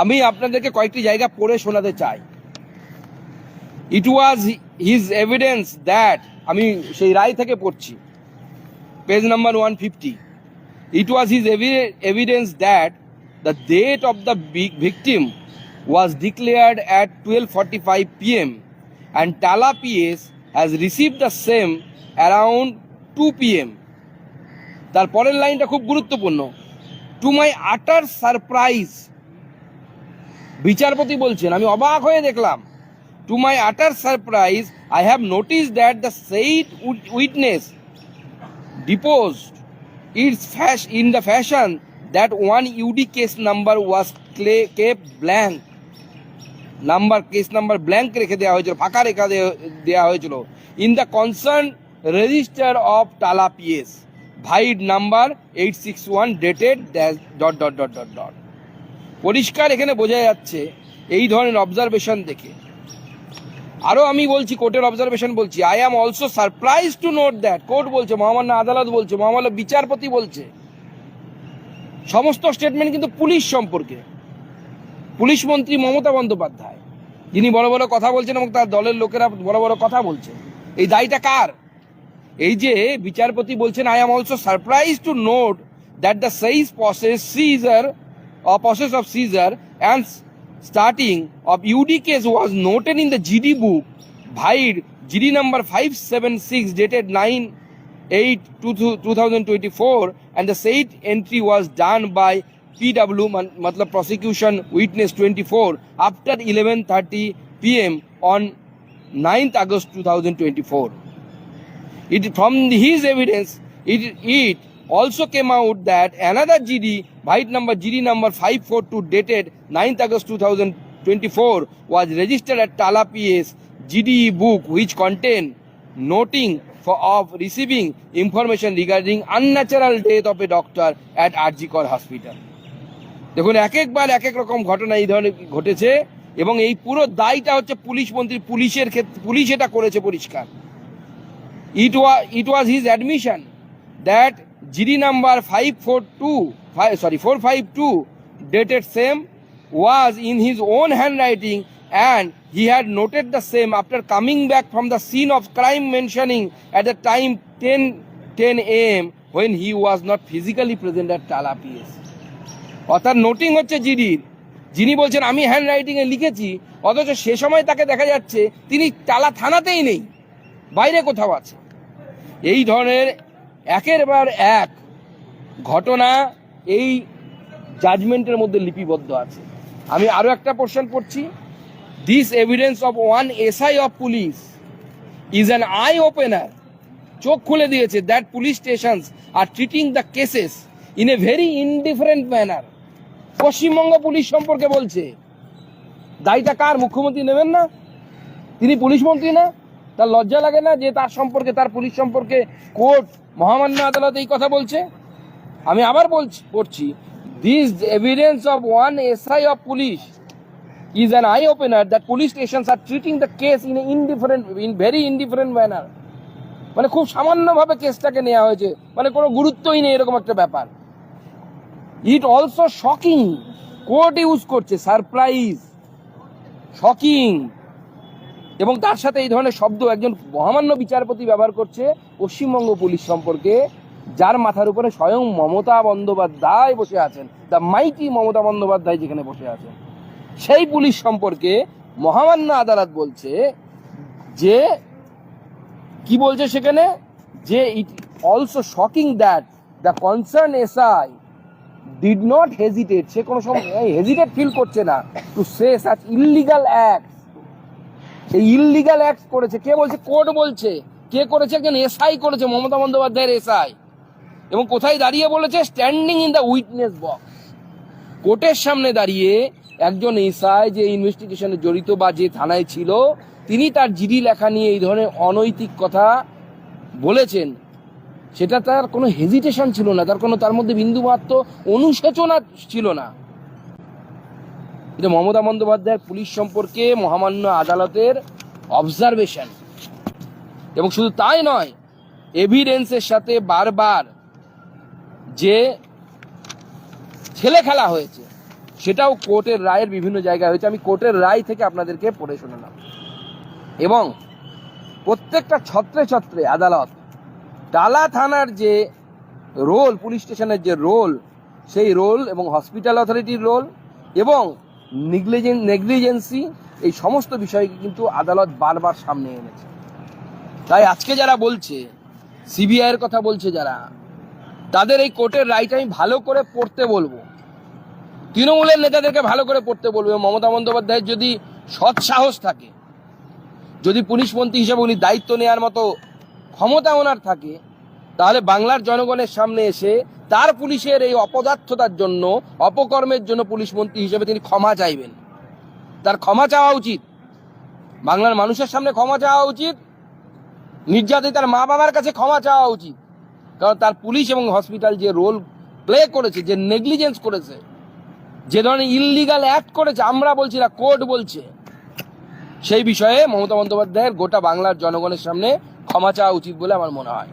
আমি আপনাদেরকে কয়েকটি জায়গা পড়ে শোনাতে চাই। It was his evidence that আমি সেই রায় থেকে পড়ছি। Page number one fifty it was his evidence that the date of the victim was declared at twelve forty five P M and Tala P S has receive the same around two P M তার পরের লাইনটা খুব গুরুত্বপূর্ণ। Two my utter surprise বিচারপতি বলছেন, আমি অবাক হয়ে দেখলাম to my utter surprise I have notice that the said witness deposed its fash, in the fashion that one UD case number was clay kept blank number case number blank রেখে দেওয়া হয়েছিল, ফাঁকা রেখে দেওয়া হয়েছিল। In the concern register of Tala PS vide number eight six one dated dot dot dot dot dot পরিষ্কার এখানে বোঝা যাচ্ছে এই ধরনের অবজারভেশন দেখে। আরও আমি বলছি, কোর্টের অবজারভেশন বলছি। I am also surprise to note that court বলছে, মহামান্য আদালত বলছে, মহামান্য বিচারপতি বলছে। সমস্ত স্টেটমেন্ট কিন্তু পুলিশ সম্পর্কে। পুলিশ মন্ত্রী মমতা বন্দ্যোপাধ্যায়, যিনি বড় বড় কথা বলছেন এবং তার দলের লোকেরা বড় বড় কথা বলছেন এই দায়টা কার? এই যে বিচারপতি বলছেন I am also surprise to note that the seize process seizure process of seizure and starting of UD case was noted in the GD book Bhide GD number 576 dated 9 8 2024 and the said entry was done by PW matlab prosecution witness 24 after 11:30 pm on 9th August 2024 it from his evidence it it also came out that another GD byte number GD number 542 dated 9th August 2024 was registered at Tala PS GDE book which contain noting for of receiving information regarding unnatural death of a doctor at Arjikor Hospital দেখুন এক একবার এক এক রকম ঘটনা এই ধরনের ঘটেছে এবং এই পুরো দায়টা হচ্ছে পুলিশ মন্ত্রী পুলিশের ক্ষেত্রে পুলিশ এটা করেছে পরিষ্কার it was GD number five four two five sorry four five two dated same was in his own hand writing and he had noted the same after coming back from the scene of crime mentioning at the time ten ten M when he was not physically present at Tala PS অর্থাৎ noting হচ্ছে জিডির যিনি বলছেন, আমি hand রাইটিংয়ে লিখেছি, অথচ সে সময় তাকে দেখা যাচ্ছে, তিনি টালা থানাতেই নেই, বাইরে কোথাও আছে। এই ধরনের একের এক ঘটনা এই জাজমেন্টের মধ্যে লিপিবদ্ধ আছে। আমি আরও একটা পোর্শন পড়ছি। This evidence of one SI of police is an eye opener চোখ খুলে দিয়েছে that police stations are treating the cases in a very indifferent manner Paschimbanga police সম্পর্কে বলছে। দায়টা কার? মুখ্যমন্ত্রী নেবেন না? তিনি পুলিশ মন্ত্রী না? তার লজ্জা লাগে না যে তার সম্পর্কে, তার পুলিশ সম্পর্কে কোর্ট, মহামান্য আদালত এই কথা বলছে? আমি আবার বলছি, পড়ছি this evidence of one SI of police is an eye opener that police stations are treating the case in a indifferent, in very indifferent manner. মানে খুব সামান্যভাবে কেসটাকে নেওয়া হয়েছে। মানে কোনো গুরুত্বই নেই এরকম একটা ব্যাপার। It also shocking court use করছে সারপ্রাইজ শকিং এবং তার সাথে এই ধরনের শব্দ একজন মহামান্য বিচারপতি ব্যবহার করছে পশ্চিমবঙ্গ পুলিশ সম্পর্কে, যার মাথার উপরে স্বয়ং মমতা বন্দ্যোপাধ্যায় বসে আছেন, দ্য মাইটি মমতা বন্দ্যোপাধ্যায় যেখানে বসে আছেন। সেই পুলিশ সম্পর্কে মহামান্য আদালত বলছে যে, কি বলছে সেখানে? যে it also shocking that the concern SI did not hesitate সে কোনো সময় হেজিটেট ফিল করছে না to say such illegal act illegal act করেছে। কে বলছে? কোর্ট বলছে। কে করেছে? একজন এসআই করেছে, মমতা বন্দ্যোপাধ্যায়ের এসআই। এবং কোথায় দাঁড়িয়ে বলেছে? Standing in the witness box কোর্টের সামনে দাঁড়িয়ে একজন এসআই যে ইনভেস্টিগেশনে জড়িত বা যে থানায় ছিল, তিনি তার জিডি লেখা নিয়ে এই ধরনের অনৈতিক কথা বলেছেন। সেটা তার কোনো হেজিটেশন ছিল না। তার কোনো, তার মধ্যে বিন্দুমাত্র অনুশোচনা ছিল না। এটা মমতা বন্দ্যোপাধ্যায়ের পুলিশ সম্পর্কে মহামান্য আদালতের অবজারভেশন এবং শুধু তাই নয় এভিডেন্সের সাথে বারবার যে ছেলে খেলা হয়েছে, সেটাও কোর্টের রায়ের বিভিন্ন জায়গায় হয়েছে। আমি কোর্টের রায় থেকে আপনাদেরকে পড়ে শোনালাম এবং প্রত্যেকটা ছত্রে ছত্রে আদালত, টালা থানার যে রোল পুলিশ স্টেশনের যে রোল সেই রোল এবং হসপিটাল অথরিটির রোল এবং নেগলিজেন নেগলিজেন্সি এই সমস্ত বিষয়কে কিন্তু আদালত বারবার সামনে এনেছে। তাই আজকে যারা বলছে সিবিআইয়ের কথা বলছে যারা, তাদের এই কোর্টের রাইট আমি ভালো করে পড়তে বলব। তৃণমূলের নেতাদেরকে ভালো করে পড়তে বলব মমতা বন্দ্যোপাধ্যায়ের যদি সৎ সাহস থাকে, যদি পুলিশ মন্ত্রী হিসেবে উনি দায়িত্ব নেওয়ার মতো ক্ষমতা ওনার থাকে তাহলে বাংলার জনগণের সামনে এসে তার পুলিশের এই অপদার্থতার জন্য, অপকর্মের জন্য পুলিশ মন্ত্রী হিসেবে তিনি ক্ষমা চাইবেন। তার ক্ষমা চাওয়া উচিত। বাংলার মানুষের সামনে ক্ষমা চাওয়া উচিত। নির্যাতিতার মা বাবার কাছে ক্ষমা চাওয়া উচিত। কারণ তার পুলিশ এবং হসপিটাল যে রোল প্লে করেছে, যে নেগলিজেন্স করেছে, যে ধরনের ইললিগাল অ্যাক্ট করেছে, আমরা বলছি না কোর্ট বলছে, সেই বিষয়ে মমতা বন্দ্যোপাধ্যায়ের গোটা বাংলার জনগণের সামনে ক্ষমা চাওয়া উচিত বলে আমার মনে হয়।